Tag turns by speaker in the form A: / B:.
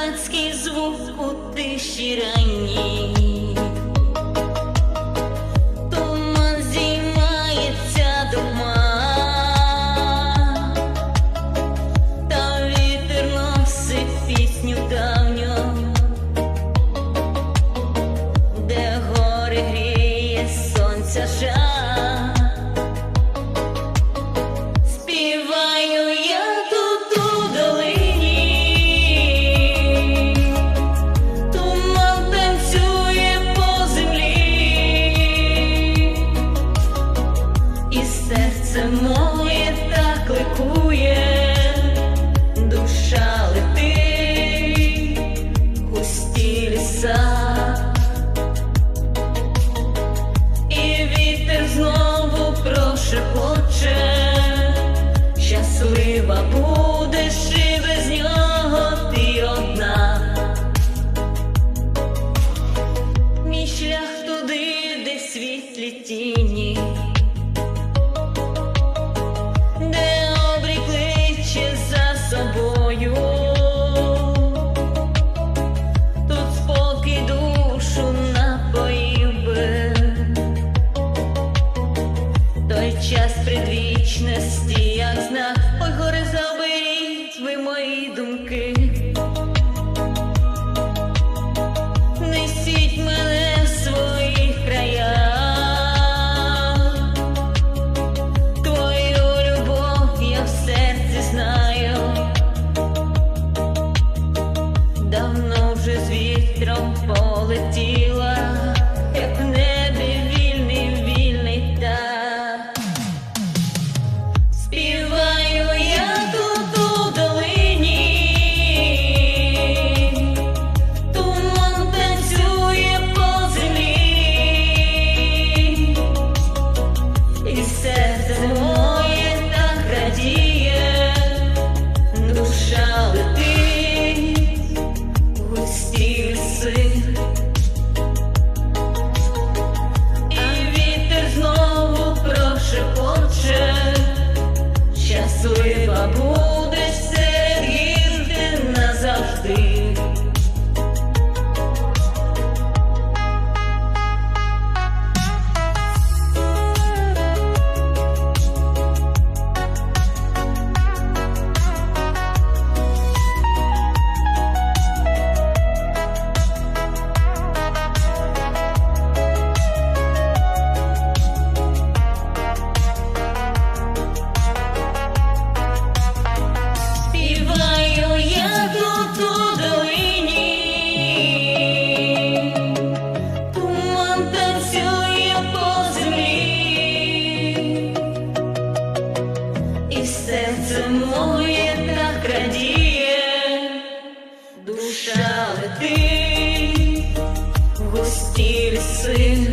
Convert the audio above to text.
A: Козацький звук у тиші ранній. тіні, де облікличе за собою, тут спокій душу напоїв би, той час предвічності, як знак, ой горе заберіть ви мої думки. ти, густі ліси.